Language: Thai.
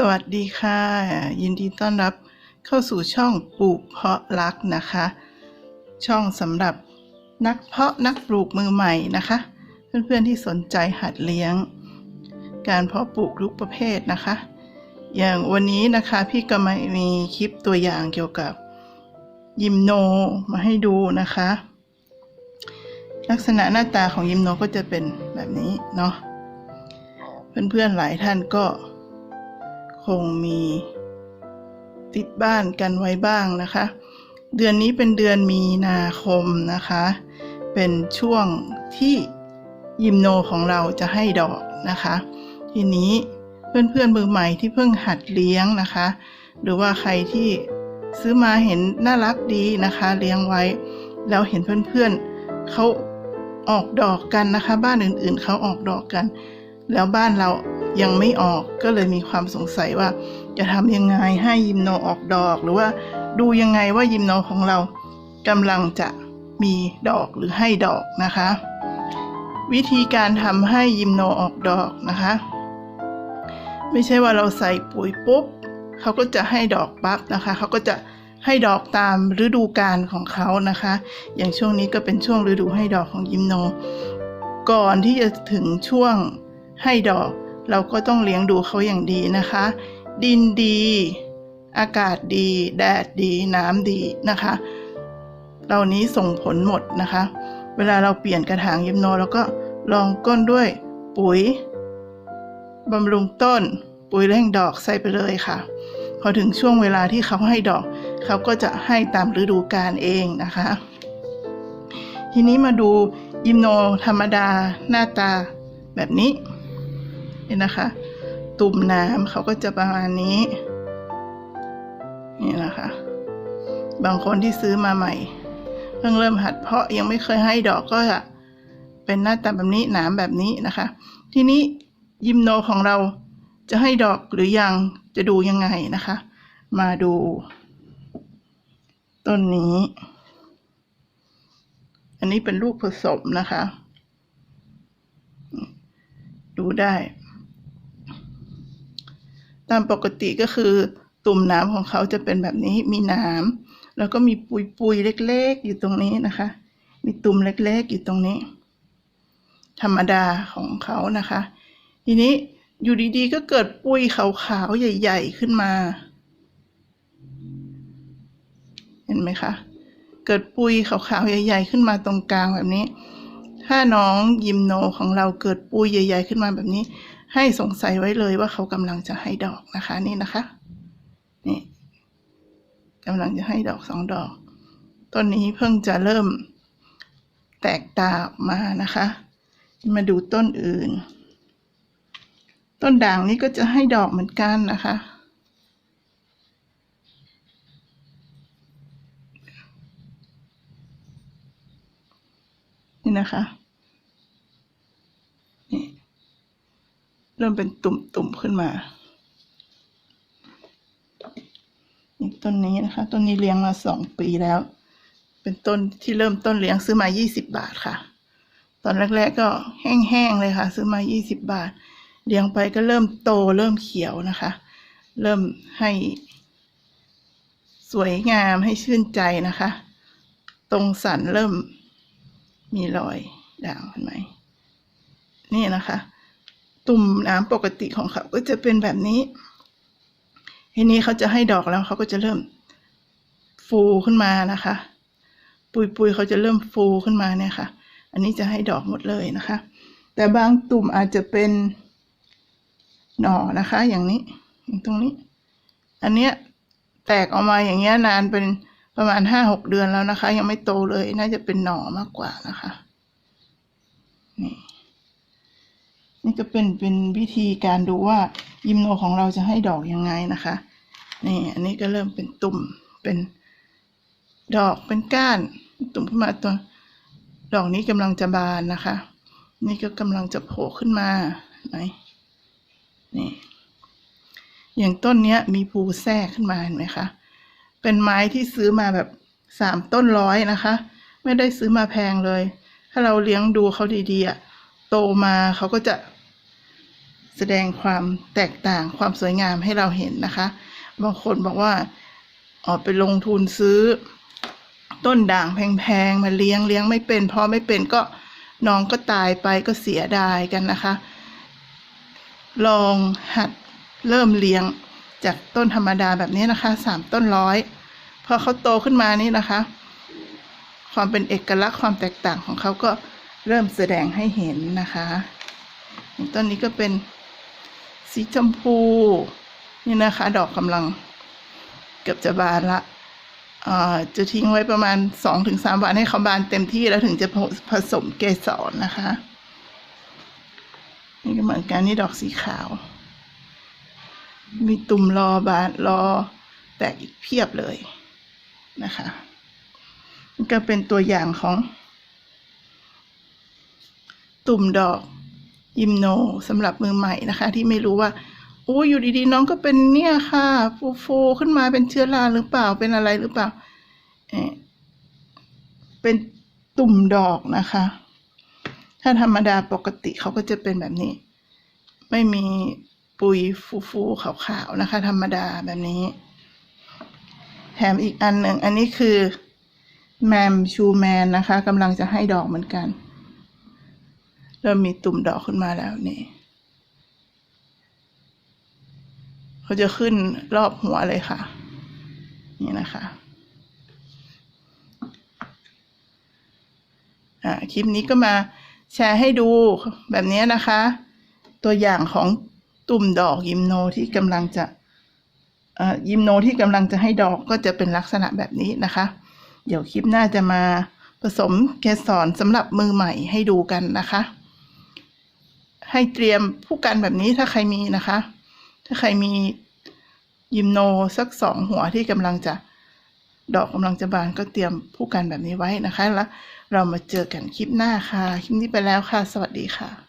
สวัสดีค่ะ ยินดีต้อนรับเข้าสู่ช่องปลูกเพาะรักนะคะ ช่องสำหรับนักเพาะนักปลูกมือใหม่นะคะ เพื่อนๆที่สนใจหัดเลี้ยง การเพาะปลูกทุกประเภทนะคะ อย่างวันนี้นะคะพี่ก็มามีคลิปตัวอย่างเกี่ยวกับยิมโนมาให้ดูนะคะ ลักษณะหน้าตาของยิมโนก็จะเป็นแบบนี้เนาะเพื่อนๆหลายท่านก็ คงมีติดบ้านกันไว้บ้างนะคะ เดือนนี้เป็นเดือนมีนาคมนะคะ เป็นช่วงที่ยิมโนของเราจะให้ดอกนะคะ ทีนี้เพื่อนๆมือใหม่ที่เพิ่งหัดเลี้ยงนะคะ หรือว่าใครที่ซื้อมาเห็นน่ารักดีนะคะ เลี้ยงไว้ แล้วเห็นเพื่อนๆเขาออกดอกกันนะคะ บ้านอื่นๆเขาออกดอกกัน แล้วบ้านเรา ยังไม่ออกก็เลยมีความสงสัยว่า จะทำยังไงให้ยิมโนออกดอก หรือว่าดูยังไงว่ายิมโนของเรากำลังจะมีดอกหรือให้ดอกนะคะ วิธีการทำให้ยิมโนออกดอกนะคะ ไม่ใช่ว่าเราใส่ปุ๋ยปุ๊บเขาก็จะให้ดอกปั๊บนะคะเขาก็จะให้ดอกตามฤดูกาลของเขานะคะ อย่างช่วงนี้ก็เป็นช่วงฤดูให้ดอกของยิมโน ก่อนที่จะถึงช่วงให้ดอก เราก็ต้องเลี้ยงดูเขาอย่างดีนะคะ ดินดี อากาศดี แดดดี น้ำดีนะคะ เหล่านี้ส่งผลหมดนะคะ เวลาเราเปลี่ยนกระถางยิมโนเราก็ลองก้นด้วยปุ๋ยบำรุงต้น ปุ๋ยเร่งดอกใส่ไปเลยค่ะ พอถึงช่วงเวลาที่เขาให้ดอก เขาก็จะให้ตามฤดูกาลเองนะคะ ทีนี้มาดูยิมโนธรรมดาหน้าตาแบบนี้ นี่นะคะ ตุ่มน้ำเขาก็จะประมาณนี้ นี่นะคะ บางคนที่ซื้อมาใหม่ เพิ่งเริ่มหัดเพาะยังไม่เคยให้ดอกก็จะเป็นหน้าตาแบบนี้หนามแบบนี้นะคะ ทีนี้ยิมโนของเราจะให้ดอกหรือยังจะดูยังไงนะคะ มาดู ต้นนี้ อันนี้เป็นลูกผสมนะคะ ดูได้ ตามปกติก็คือ ตุ่มน้ำของเขาจะเป็นแบบนี้มีน้ำแล้วก็มีปุยปุยๆเล็กๆ อยู่ตรงนี้นะคะ มีตุ่มเล็กๆ อยู่ตรงนี้ ธรรมดาของเขานะคะ ทีนี้อยู่ดีๆ ก็เกิดปุยขาวๆ ใหญ่ ๆ ขึ้นมา เห็นไหมคะ เกิดปุยขาวๆ ใหญ่ ๆ ขึ้นมาตรงกลางแบบนี้ ถ้าน้องยิมโนของเราเกิดปุยใหญ่ ๆ ขึ้นมาแบบนี้ ให้สงสัยไว้เลยว่าเขากำลังจะให้ดอกนะคะ นี่นะคะ นี่กำลังจะให้ดอกสองดอก ต้นนี้เพิ่งจะเริ่มแตกตาออกมานะคะ มาดูต้นอื่น ต้นด่างนี้ก็จะให้ดอกเหมือนกันนะคะนี่นะคะ เริ่มเป็นตุ่มๆขึ้นมานี่ต้นนี้นะคะ ต้นนี้เลี้ยงมาสองปีแล้ว เป็นต้นที่เริ่มต้นเลี้ยงซื้อมายี่สิบบาทค่ะ ตอนแรก ๆ ก็แห้งๆเลยค่ะ ซื้อมายี่สิบบาท เลี้ยงไปก็เริ่มโตเริ่มเขียวนะคะ เริ่มให้สวยงามให้ชื่นใจนะคะ ตรงสันเริ่มมีรอยด่างเห็นไหมนี่นะคะ ตุ่มน้ำปกติของเขาก็จะเป็นแบบนี้ ทีนี้เขาจะให้ดอกแล้วเขาก็จะเริ่มฟูขึ้นมานะคะ ปุยปุยๆเขาจะเริ่มฟูขึ้นมาเนี่ยค่ะ อันนี้จะให้ดอกหมดเลยนะคะ แต่บางตุ่มอาจจะเป็นหน่อนะคะ อย่างนี้อย่างตรงนี้ อันเนี้ยแตกออกมาอย่างเงี้ยนานเป็นประมาณห้าหกเดือนแล้วนะคะ ยังไม่โตเลยน่าจะเป็นหน่อมากกว่านะคะนี่ นี่ก็เป็นเป็นวิธีการดูว่ายิมโนของเราจะให้ดอกยังไงนะคะ นี่อันนี้ก็เริ่มเป็นตุ่มเป็นดอกเป็นก้าน ตุ่มขึ้นมาตัวดอกนี้กำลังจะบานนะคะ นี่ก็กำลังจะโผล่ขึ้นมาไหนนี่อย่างต้นเนี้ยมีภูแทรกขึ้นมาเห็นไหมคะ เป็นไม้ที่ซื้อมาแบบสามต้นร้อยนะคะ ไม่ได้ซื้อมาแพงเลย ถ้าเราเลี้ยงดูเขาดีๆโตมาเขาก็จะ แสดงความแตกต่างความสวยงามให้เราเห็นนะคะ บางคนบอกว่าออกไปลงทุนซื้อ ต้นด่างแพงๆมาเลี้ยงเลี้ยงไม่เป็นพอไม่เป็นก็น้องก็ตายไปก็เสียดายกันนะคะ ลองหัดเริ่มเลี้ยงจากต้นธรรมดาแบบนี้นะคะสามต้นร้อยพอเขาโตขึ้นมานี่นะคะ ความเป็นเอกลักษณ์ความแตกต่างของเขาก็เริ่มแสดงให้เห็นนะคะ ต้นนี้ก็เป็น สีชมพู นี่นะคะ ดอกกำลังเกือบจะบานละจะทิ้งไว้ประมาณสองถึงสามวันให้เขาบานเต็มที่แล้วถึงจะผสมเกสรนะคะ นี่ก็เหมือนกันนี่ดอกสีขาว มีตุ่มรอบานรอแตกอีกเพียบเลยนะคะก็เป็นตัวอย่างของ ตุ่มดอก ยิมโนสำหรับมือใหม่นะคะ ที่ไม่รู้ว่าโอ้อยู่ดีๆ น้องก็เป็นเนี่ยค่ะฟูฟูขึ้นมาเป็นเชื้อราหรือเปล่าเป็นอะไรหรือเปล่าเออเป็นตุ่มดอกนะคะ ถ้าธรรมดาปกติเขาก็จะเป็นแบบนี้ ไม่มีปุยฟูฟูๆขาวๆนะคะ ธรรมดาแบบนี้ แถมอีกอันหนึ่งอันนี้คือแมมชูแมนนะคะกำลังจะให้ดอกเหมือนกัน เริ่มมีตุ่มดอกขึ้นมาแล้วนี่เขาจะขึ้นรอบหัวเลยค่ะ นี่นะคะคลิปนี้ก็มาแชร์ให้ดูแบบนี้นะคะ ตัวอย่างของตุ่มดอกยิมโนที่กำลังจะยิมโนที่กำลังจะให้ดอกก็จะเป็นลักษณะแบบนี้นะคะ เดี๋ยวคลิปหน้าจะมาผสมเกสรสำหรับมือใหม่ให้ดูกันนะคะ ให้เตรียมผู้กันแบบนี้ถ้าใครมีนะคะ ถ้าใครมียิมโนสักสองหัวที่กำลังจะดอกกำลังจะบานก็เตรียมผู้กันแบบนี้ไว้นะคะ แล้วเรามาเจอกันคลิปหน้าค่ะ คลิปนี้ไปแล้วค่ะ สวัสดีค่ะ